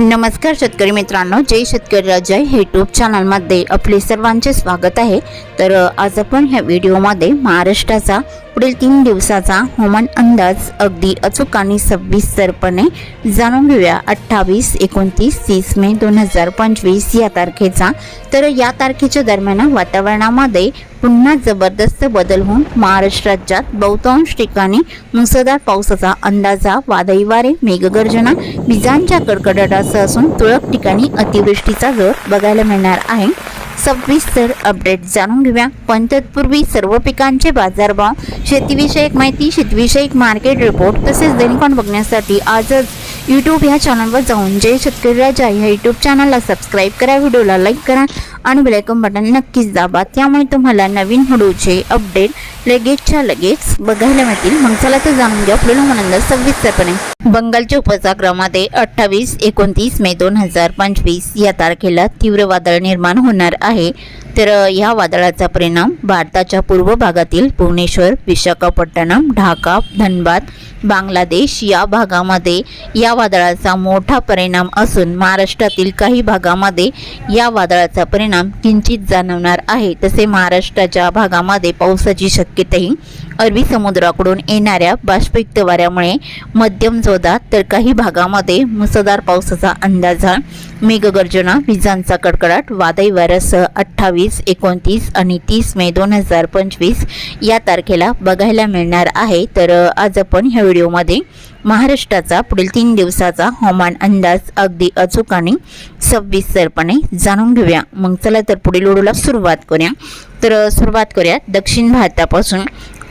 नमस्कार शेतकरी मित्रांनो जय शेतकरी राजा. हे यूट्यूब चॅनलमध्ये आपले सर्वांचे स्वागत आहे. तर आज आपण ह्या व्हिडिओमध्ये महाराष्ट्राचा पुढील तीन दिवसाचा हवामान अंदाज अगदी अचूक आणि सविस्तरपणे जाणून घेऊया. अठ्ठावीस एकोणतीस तीस मे दोन हजार पंचवीस या तारखेचा. तर या तारखेच्या दरम्यान वातावरणामध्ये पुन्हा जबरदस्त बदल होऊन महाराष्ट्र राज्यात बहुतांश ठिकाणी मुसळधार पावसाचा अंदाजा वादळी वारे मेघगर्जना विजांच्या कडकडाटासह असून तुरळक ठिकाणी अतिवृष्टीचा जोर बघायला मिळणार आहे. सविस्तर अपडेट जाणून घेऊया. पण तत्पूर्वी सर्व पिकांचे बाजारभाव शेतीविषयक माहिती शेतीविषयक मार्केट रिपोर्ट तसेच दैनिकॉन बघण्यासाठी आजच यूट्यूब ह्या चॅनलवर जाऊन जय शेतकरी राजा ह्या यूट्यूब चॅनलला सबस्क्राईब करा व्हिडिओला लाईक करा आणि बेलायकन बटन नक्कीच दाबा. त्यामुळे तुम्हाला नवीन व्हिडिओचे अपडेट लगेचच्या लगेच बघायला मिळतील. मग चला तर जाणून घ्या आपल्याला म्हणून सविस्तरपणे बंगालच्या उपसागरामध्ये अठ्ठावीस एकोणतीस मे दोन हजार पंचवीस या तारखेला तीव्र वादळ निर्माण होणार आहे. तर या वादळाचा परिणाम भारताच्या पूर्व भागातील भुवनेश्वर विशाखापट्टणम ढाका धनबाद बांगलादेश या भागामध्ये या वादळाचा मोठा परिणाम असून महाराष्ट्रातील काही भागामध्ये या वादळाचा परिणाम किंचित जाणवणार आहे. तसे महाराष्ट्राच्या भागामध्ये पावसाची शक्यताही अरबी समुद्राकडून येणाऱ्या बाष्पयुक्त वाऱ्यामुळे मध्यम जोदात तर काही भागामध्ये मुसळधार पावसाचा अंदाज मेघगर्जना विजांचा कडकडाट वादळी वाऱ्यासह अठ्ठावीस एकोणतीस आणि तीस मे दोन हजार पंचवीस या तारखेला बघायला मिळणार आहे. तर आज आपण ह्या व्हिडिओमध्ये महाराष्ट्राचा पुढील तीन दिवसाचा हवामान अंदाज अगदी अचूक आणि सविस्तरपणे जाणून घेऊया. मग चला तर पुढील ओढूला सुरुवात करूया. तर सुरुवात करूया दक्षिण भारतापासून.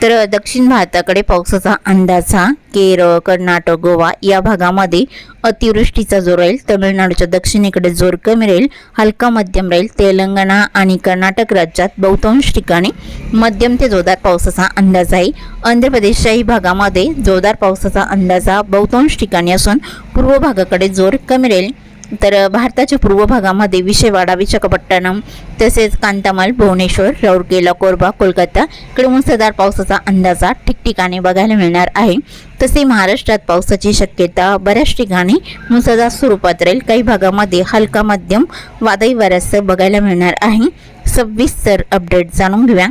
तर दक्षिण भारताकडे पावसाचा अंदाज हा केरळ कर्नाटक गोवा या भागामध्ये अतिवृष्टीचा जोर राहील. तमिळनाडूच्या दक्षिणेकडे जोर कमी राहील. हलका मध्यम राहील. तेलंगणा आणि कर्नाटक राज्यात बहुतांश ठिकाणी मध्यम ते जोरदार पावसाचा अंदाज आहे. आंध्र प्रदेशच्याही भागामध्ये जोरदार पावसाचा अंदाज हा बहुतांश ठिकाणी असून पूर्व भागाकडे जोर कमी राहील. तर भारताच्या पूर्व भागामध्ये विशेवाडा विशाखापट्टणम तसेच कांतामाल भुवनेश्वर राऊरकेला कोरबा कोलकाता इकडे मुसळधार पावसाचा अंदाजा ठिकठिकाणी बघायला मिळणार आहे. तसे महाराष्ट्रात पावसाची शक्यता बऱ्याच ठिकाणी मुसळधार स्वरूपात राहील. काही भागामध्ये हलका मध्यम वादळी वाऱ्यासह बघायला मिळणार आहे. सविस्तर अपडेट जाणून घेऊया.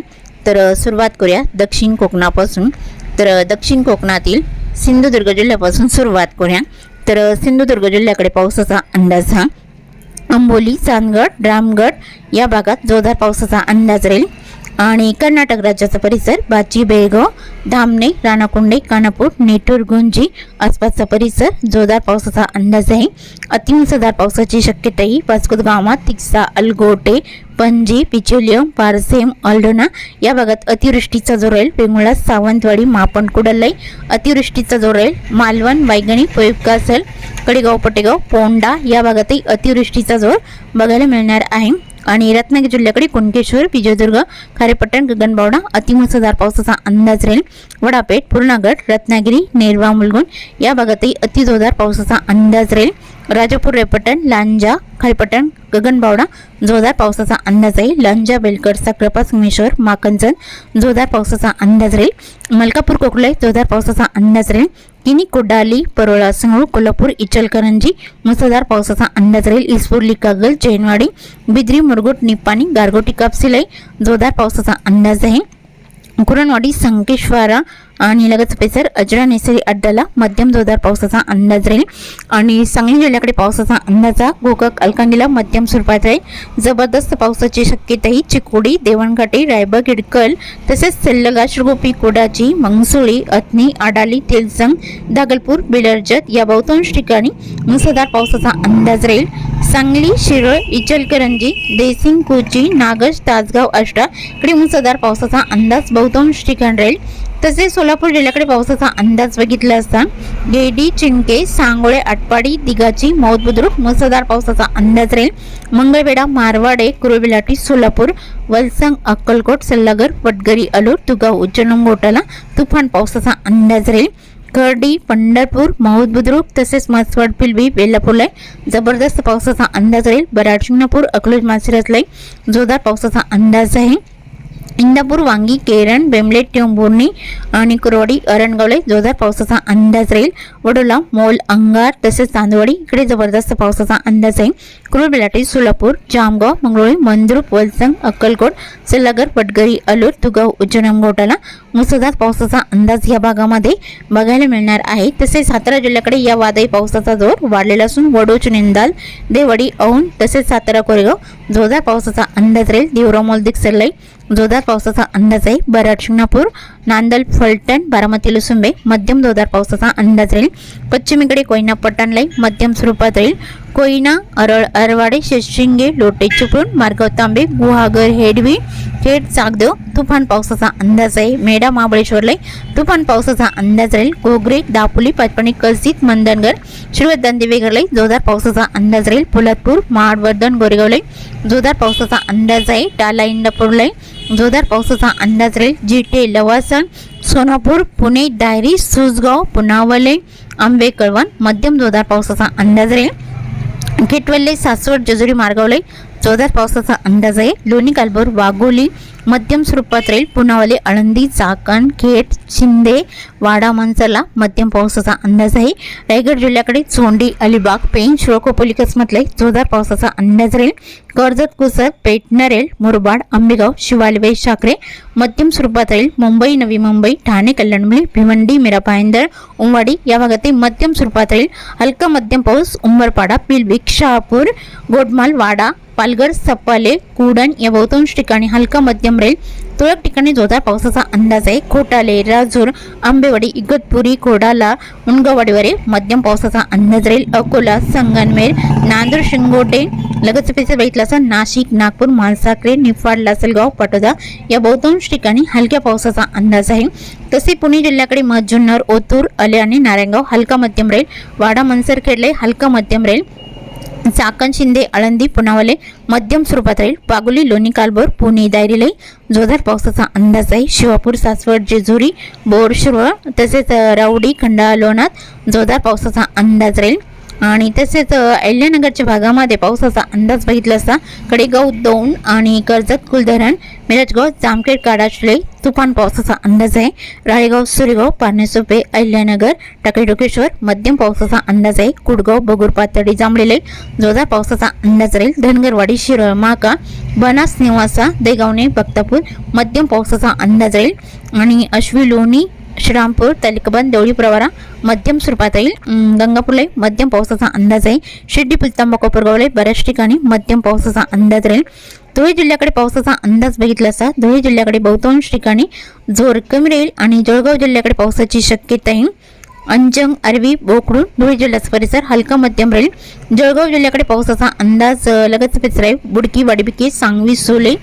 तर सुरुवात करूया दक्षिण कोकणापासून. तर दक्षिण कोकणातील सिंधुदुर्ग जिल्ह्यापासून सुरुवात करूया. तर सिंधुदुर्ग जिल्ह्याकडे पावसाचा अंदाज हा. अंबोली चांदगड रामगड या भागात जोरदार पावसाचा अंदाज राहील. आणि कर्नाटक राज्याचा परिसर बाची बेळगाव धामणे राणाकुंडे कानापूर नेटूर गुंजी आसपासचा परिसर जोरदार पावसाचा अंदाज आहे. अतिमुसळधार पावसाची शक्यताही वास्कोद गावात तिक्सा अलगोटे पणजी पिचोलियम पारसेम अल्डोना या भागात अतिवृष्टीचा जोर राहील. वेंगुळा सावंतवाडी मापण कुडलई अतिवृष्टीचा जोर राहील. मालवण वायगणी पोयपकासल कडेगाव पटेगाव पोंडा या भागातही अतिवृष्टीचा जोर बघायला मिळणार आहे. आणि रत्नागिरी जिल्ह्याकडे कुणकेश्वर विजयदुर्ग खारेपट्टण गगनबावडा अतिमुसळधार पावसाचा अंदाज राहील. वडापेठ पूर्णागड रत्नागिरी नेरवा मुलगुण या भागातही अतिजोरदार पावसाचा अंदाज राहील. राजापूर रेपटण लांजा खारेपट्टण गगनबावडा जोरदार पावसाचा अंदाज आहे लांजा बेलकर कृपा संगमेश्वर माकंचन जोरदार पावसाचा अंदाज राहील. मलकापूर कोकळे जोरदार पावसाचा अंदाज राहील. किनी कोडाली परोळा संगळू कोल्हापूर इचलकरंजी मुसळधार पावसाचा अंदाज राहील. इस्फुर्ली कागल जैनवाडी बिद्री मुरगुट निपाणी गारगोटी कापसिलाई जोरदार पावसाचा अंदाज आहे कुरणवाडी संकेश्वरा आणि लगेच पेसर अजरा नेसरी अड्डाला मध्यम जोरदार पावसाचा अंदाज राहील. आणि सांगली जिल्ह्याकडे पावसाचा अंदाजा गोकाक अलकांडीला मध्यम स्वरूपात राहील. जबरदस्त पावसाची शक्यताही चिकोडी देवणघाटे रायबग इडकल तसेच सेल्लगा श्रीगोपी कोडाची मंगसुळी अथनी आडाली तेलसंग दागलपूर बिलर्जत या बहुतांश ठिकाणी मुसळधार पावसाचा अंदाज राहील. सांगली शिरोळ इचलकरंजी देसिंग कोची नागज तासगाव आष्टा इकडे मुसळधार पावसाचा अंदाज बहुतांश ठिकाण राहील. तसेच सोलापूर जिल्ह्याकडे पावसाचा अंदाज बघितला असता गेडी चिंके सांगोळे आटपाडी दिगाची मौत बुद्रुक मुसळधार पावसाचा अंदाज राहील. मंगळवेढा मारवाडे कुरुबिलाटी सोलापूर वलसंग अक्कलकोट सल्लागर वटगरी अलूर तुगाव उज्जैन गोटाला तुफान पावसाचा अंदाज राहील. खर्डी पंढरपूर मौद बुद्रुक तसेच मासवाड पिलवी बेलापूरला जबरदस्त पावसाचा अंदाज राहील. बराड शिंगणापूर अकलूज मासिरसला जोरदार पावसाचा अंदाज आहे. इंदापूर वांगी केरण बेमलेट टेंभुर्णी आणि कुरवाडी अरणगावले जोरदार पावसाचा अंदाज राहील वडोला मोल अंगार तसेच चांदवडी इकडे जबरदस्त पावसाचा अंदाज आहे कुरुल बेलाटी सोलापूर जामगाव मंगळुळी मंद्रुप वलसंग अक्कलकोट सल्लागर पटगरी अलूर तुगाव उज्जैन घोटाला मुसळधार पावसाचा अंदाज या भागामध्ये बघायला मिळणार आहे तसेच सातारा जिल्ह्याकडे या वादळी पावसाचा जोर वाढलेला असून वडोच निंदाल देवडी औंध तसेच सातारा कोरेगाव जोरदार पावसाचा अंदाज राहील देवरामोल दिक्सरलाई जोरदार पावसाचा अंदाज आहे. बराड शिंगणापूर नांदल फलटण बारामती लुसुंबे मध्यम जोरदार पावसाचा अंदाज राहील. पश्चिमेकडे कोयना पट्टाणलाई मध्यम स्वरूपात राहील. कोयना अरळ अरवाडे शेशिंगे लोटे चिपळूण मार्गाव तांबे गुहागर हेडवी खेड चाकदेव तुफान पावसाचा अंदाज आहे. मेढा महाबळेश्वरला तुफान पावसाचा अंदाज राहील. गोगरे दापोली पाचपणी कलसीत मंदनगर श्रीवर्धन देवेगरलाई जोरदार पावसाचा अंदाज राहील. पोलादपूर महाडवर्धन गोरेगावलाई जोरदार पावसाचा अंदाज आहे. टाला इंदापूरला जोरदार पावसाचा अंदाज राहील. जिटे लवासन सोनापूर पुणे डायरी सुसगाव पुनावले आंबे कळवण मध्यम जोरदार पावसाचा अंदाज राहील. खेटवल्ले सासवड जेजुरी मार्गावले जोरदार पावसाचा अंदाज आहे. लोणी कालभोर वाघोली मध्यम स्वरूपात राहील पुनावले आळंदी चाकण खेड शिंदे वाडा मंचला मध्यम पावसाचा अंदाज आहे रायगड जिल्ह्याकडे चोंडी अलिबाग पेन शिळकोपोली कसमतले जोरदार पावसाचा अंदाज राहील. कर्जत कुसर पेठ नरेल मुरबाड आंबेगाव शिवालवे शाकरे मध्यम स्वरूपात राहील मुंबई नवी मुंबई ठाणे कल्याणमुली भिवंडी मीरा उंवाडी या भागातील मध्यम स्वरूपात राहील हलका मध्यम पाऊस. उंबरपाडा पिलबिक शहापूर गोडमाल वाडा पालघर सपाले कुडण या बहुतांश ठिकाणी हलका मध्यम राहील तुरळक ठिकाणी जोरदार पावसाचा अंदाज आहे. खोटाले राजूर आंबेवाडी इगतपुरी कोडाला मुनगावाडीवरील मध्यम पावसाचा अंदाज राहील. अकोला संगनमेर नांदूर शिंगोटे लगतच बघितलं असं नाशिक नागपूर मालसाकरे निफाड लासलगाव पाटोदा या बहुतांश ठिकाणी हलक्या पावसाचा अंदाज आहे. तसे पुणे जिल्ह्याकडे मजुन्नर ओतूर अले आणि नारायणगाव हलका मध्यम राहील. वाडा मनसरखेडले हलका मध्यम राहील. चाकण शिंदे आळंदी पुनावले मध्यम स्वरूपात राहील पागोली लोणी कालभोर पुणे दायरीलाई जोरदार पावसाचा अंदाज आहे. शिवापूर सासवड जेजुरी बोरशिरोळ तसेच रावडी खंडाळा खंडा लोणात जोरदार पावसाचा अंदाज राहील. आणि तसेच अहिल्यानगरच्या भागामध्ये पावसाचा अंदाज बघितला असता कडेगाव दोन आणि कर्जत कुलधरण मिरजगाव जामखेड काडाशले तुफान पावसाचा अंदाज आहे. राळेगाव सुरेगाव पारनेसोपे अहिल्यानगर टाकळी डोकेश्वर मध्यम पावसाचा अंदाज आहे. कुडगाव बगूर पातळी जांभळेले जोरदार पावसाचा अंदाज राहील. धनगरवाडी शिरळ माका बनास निवासा देगावणे बक्तापूर मध्यम पावसाचा अंदाज राहील. आणि अश्वी लोणी श्रीरामपूर तालिकाबंद देवळी प्रवारा मध्यम स्वरूपात येईल अं, गंगापूरला मध्यम पावसाचा अंदाज आहे. शिर्डी पुलतांबा कोपरगावला बऱ्याच ठिकाणी मध्यम पावसाचा अंदाज राहील. धुळे जिल्ह्याकडे पावसाचा अंदाज बघितला असता धुळे जिल्ह्याकडे बहुतांश ठिकाणी जोर कमी राहील आणि जळगाव जिल्ह्याकडे पावसाची शक्यता आहे. अंजंग अरवी बोकडून धुळे जिल्ह्याचा परिसर हलका मध्यम राहील. जळगाव जिल्ह्याकडे पावसाचा अंदाज अ, लगतच बुडकी वाडबिके सांगवी सोले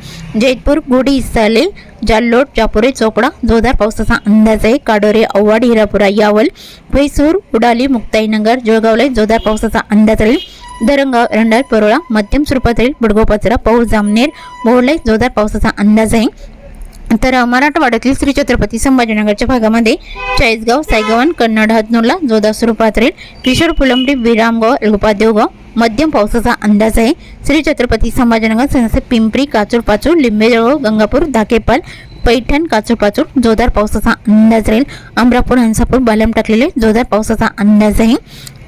जैतपूर गोडी इसाले जाल्लोट जापुरे चोपडा जोरदार पावसाचा अंदाज आहे. काडोरे औवाड हिरापुरा यावल म्हैसूर उडाली मुक्ताईनगर जळगावला जोरदार पावसाचा अंदाज राहील. दरंगाव रंडाळ परोळा मध्यम स्वरूपात राहील. बुडगाव पाचरा पौर जामनेर मोहोळला जोरदार पावसाचा अंदाज आहे. तर मराठवाड्यातील श्री छत्रपती संभाजीनगरच्या भागामध्ये चाळीसगाव सायगवन कन्नड हदनोला जोधा स्वरूपात रेल किशोर फुलंबरी विरामगाव एलगोपा मध्यम पावसाचा अंदाज आहे. श्री छत्रपती संभाजीनगर सनसे पिंपरी काचूर पाचूर लिंबेजळगाव गंगापूर धाकेपाल पैठण काचूर पाचूर जोरदार पावसाचा अंदाज राहील. अमरापूर हंसापूर बालम टाकलेले जोरदार पावसाचा अंदाज आहे.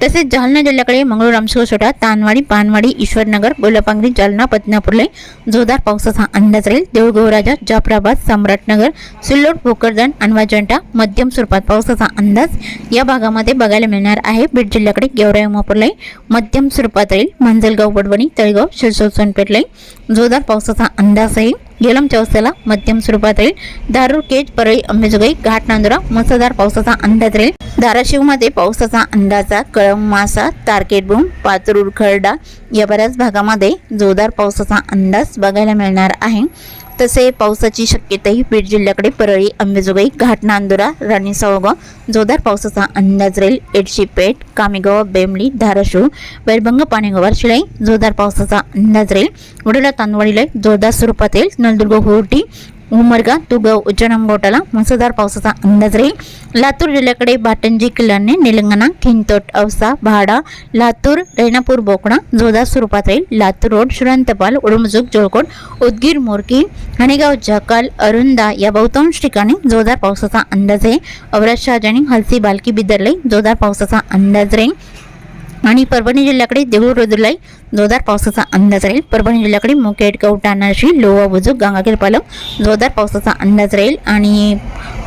तसेच जालना जिल्ह्याकडे मंगळूर रामशिव छोटा तानवाडी पानवाडी ईश्वरनगर बोलापांगरी जालना पतनापूरले जोरदार पावसाचा अंदाज राहील. देऊळगाव राजा जाफराबाद सम्राटनगर सिल्लोड भोकरदन अनवाजंटा मध्यम स्वरूपात पावसाचा अंदाज या भागामध्ये बघायला मिळणार आहे. बीड जिल्ह्याकडे गेवराई उमापूरलाई मध्यम स्वरूपात राहील. मंजलगाव वडवणी तळगाव शिरसोड सोनपेठलाई जोरदार पावसाचा अंदाज आहे गेलम चौसाला मध्यम स्वरूपात राहील. दारूर केज परळी अंबेजोगाई घाट नांदुरा मुसळधार पावसाचा अंदाज राहील. धाराशिवमध्ये पावसाचा अंदाजा कळ मासा तारकेटबूम पातूर खरडा या बऱ्याच भागामध्ये जोरदार पावसाचा अंदाज बघायला मिळणार आहे. तसे पावसाची शक्यताही बीड जिल्ह्याकडे परळी अंबेजोगाई घाट नांदुरा राणी सावगाव जोरदार पावसाचा अंदाज राहील. एडशी पेठ कामेगाव बेमली धाराशिव वैरभंग पाणीगावर शिलाई जोरदार पावसाचा अंदाज राहील. वडोला तांदवाडीला जोरदार स्वरूपात येईल. नळदुर्ग होर्टी उमरगा तुगाव उज्जनंगोटाला मुसळधार पावसाचा अंदाज राहील. लातूर जिल्ह्याकडे बाटंजी किल्ल्याने निलंगणा खिंतोट औसा भाडा लातूर रेणापूर बोकडा जोरदार स्वरूपात राहील. लातूर रोड श्रंतपाल उडमुजुक जोळकोट उदगीर मोरकी हणेगाव जकाल अरुंदा या बहुतांश ठिकाणी जोरदार पावसाचा अंदाज आहे. औरत शहाजानी हलसी बालकी बिदरले जोरदार पावसाचा अंदाज राहील. आणि परभणी जिल्ह्याकडे देऊळ रुद्रलाई जोरदार पावसाचा अंदाज राहील. परभणी जिल्ह्याकडे मुकेट कवटाणाशी लोवा लोहा बुजुक गंगाखेड पालम जोरदार पावसाचा अंदाज राहील. आणि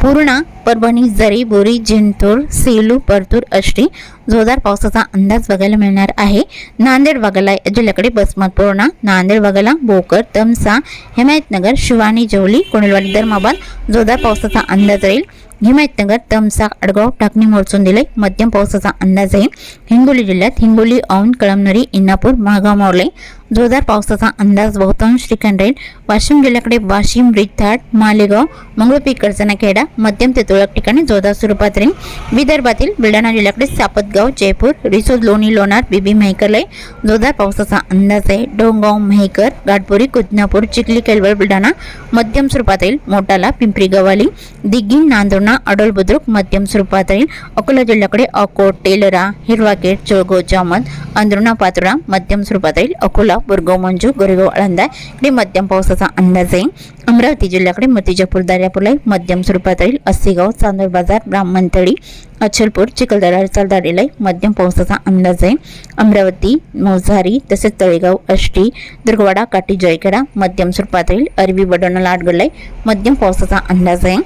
पूर्णा परभणी जरी बोरी जिंतूर सेलू परतूर अष्टी जोरदार पावसाचा अंदाज बघायला मिळणार आहे. नांदेड वाघाला जिल्ह्याकडे बसमत पूर्णा नांदेड वाघाला भोकर तमसा हिमायतनगर शिवानी जवली कोणेलवाडी धर्माबाद जोरदार पावसाचा अंदाज राहील. हिमायतनगर तमसा अडगाव टाकणी मोडचून दिले मध्यम पावसाचा अंदाज आहे हिंगोली जिल्ह्यात हिंगोली औंध कळमनुरी इंदापूर महागाव मोरले जोरदार पावसाचा अंदाज बहुतांश ठिकाण राहील. वाशिम जिल्ह्याकडे वाशिम रिथाड मालेगाव मंगळपी करचना खेडा मध्यम ते तुरळक ठिकाणी जोरदार स्वरूपात राहील. विदर्भातील बुलढाणा जिल्ह्याकडे सापतगाव जयपूर रिसोद लोणी लोणार बीबी मेहकरले जोरदार पावसाचा अंदाज आहे. डोंगाव मेहकर गाडपुरी कुदनापूर चिखली केलवड बुलढाणा मध्यम स्वरूपात राहील. मोटाला पिंपरी गवाली दिग्गी नांदोणा अडोल बुद्रुक मध्यम स्वरूपात राहील. अकोला जिल्ह्याकडे अकोट टेलरा हिरवाकेट चोळगो जामत अंदरुणा पातोडा मध्यम स्वरूपात राहील. अकोला बुरगाव मंजू गोरेगाव आळंदा. इकडे मध्यम पावसाचा अंदाज आहे. अमरावती जिल्ह्याकडे मतिजापूर दर्यापूरला मध्यम स्वरूपात राहील. अस्सीगाव चांदूर बाजार ब्राह्मणतळी अचलपूर चिखलदरा चालदारीला मध्यम पावसाचा अंदाज आहे. अमरावती मोझारी तसेच तळेगाव अष्टी दुर्गवाडा काटी जयखेडा मध्यम स्वरूपात राहील. अरबी बडोणा लाडगडला मध्यम पावसाचा अंदाज आहे.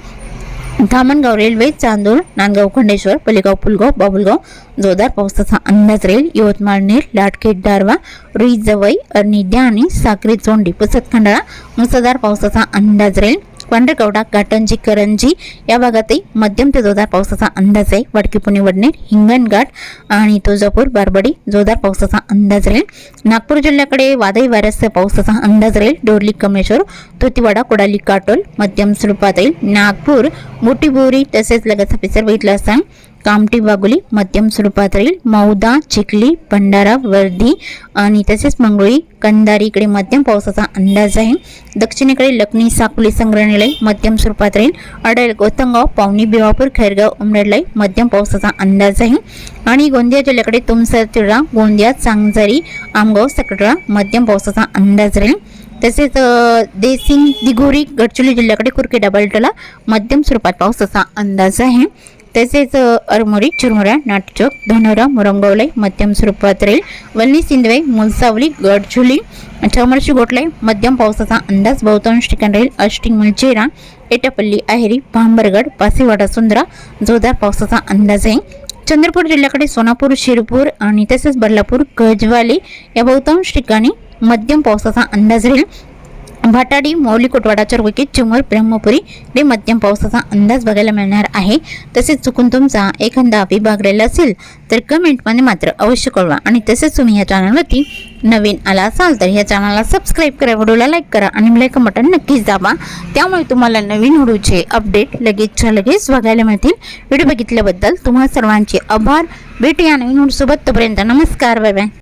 धामणगाव रेल्वे चांदूर नांदगाव खंडेश्वर पलेगाव पुलगाव बाबुलगाव जोरदार पावसाचा अंदाज राहील यवतमाळ नेर लाटखेड दारवा रुई जवई अर्निद्या आणि साक्री चोंडी पुसत खंडाळा मुसळधार पावसाचा अंदाज राहील पांढरकवडा काटंजी करंजी या भागातही मध्यम ते जोरदार पावसाचा अंदाज आहे वडकी पुणे वडनेर हिंगणघाट आणि तुळजापूर बारबडी जोरदार पावसाचा अंदाज राहील नागपूर जिल्ह्याकडे वादळी वाऱ्याचा पावसाचा अंदाज राहील डोरली कमेश्वर तुतीवाडा कोडाली काटोल मध्यम स्वरूपात येईल नागपूर मोठी बोरी तसेच लगतचा परिसर बघितला असता कामटी बागुली मध्यम स्वरूपात राहील मौदा चिखली भंडारा वर्धी आणि तसेच मंगळी कंदारी इकडे मध्यम पावसाचा अंदाज आहे दक्षिणेकडे लखनी साकुली संग्रहालय मध्यम स्वरूपात राहील अडल गोतंगाव पावनी बिवापूर खैरगाव उमरेडलाई मध्यम पावसाचा अंदाज आहे आणि गोंदिया जिल्ह्याकडे तुमसर तिळा गोंदिया चांगझरी आमगाव सकटळा मध्यम पावसाचा अंदाज राहील तसेच देसिंग दिघोरी गडचिरोली जिल्ह्याकडे कुरके डबलटला मध्यम स्वरूपात पावसाचा अंदाज आहे. तसेच अरमोरी चिरमुरा नाटचौक धनोरा मुरंगवलाई मध्यम स्वरूपात राहील. वल्ली सिंदवे मुलसावली गडचुली चमरशी गोटलाई मध्यम पावसाचा अंदाज बहुतांश ठिकाणी राहील. अष्टिंग मुलचेरा एटापल्ली आहेरी भांबरगड पासेवाडा सुंदरा जोरदार पावसाचा अंदाज आहे. चंद्रपूर जिल्ह्याकडे सोनापूर शिरपूर आणि तसेच बदलापूर गजवाली या बहुतांश ठिकाणी मध्यम पावसाचा अंदाज राहील. भाटाडी मौली कोटवाडा चरवकी चिमूर ब्रह्मपुरी हे मध्यम पावसाचा अंदाज बघायला मिळणार आहे. तसेच चुकून तुमचा एखादा विभाग राहिला असेल तर कमेंटमध्ये मात्र अवश्य कळवा. आणि तसेच तुम्ही या चॅनलवरती नवीन आला असाल तर या चॅनलला सबस्क्राईब करा व्हिडिओला लाईक करा आणि लाईक बटन नक्कीच दाबा. त्यामुळे तुम्हाला नवीन व्हिडिओचे अपडेट लगेचच्या लगेच बघायला मिळतील. व्हिडिओ बघितल्याबद्दल तुम्हा सर्वांचे आभार. भेटूया नवीन व्हिडिओसोबत. तोपर्यंत नमस्कार. Bye bye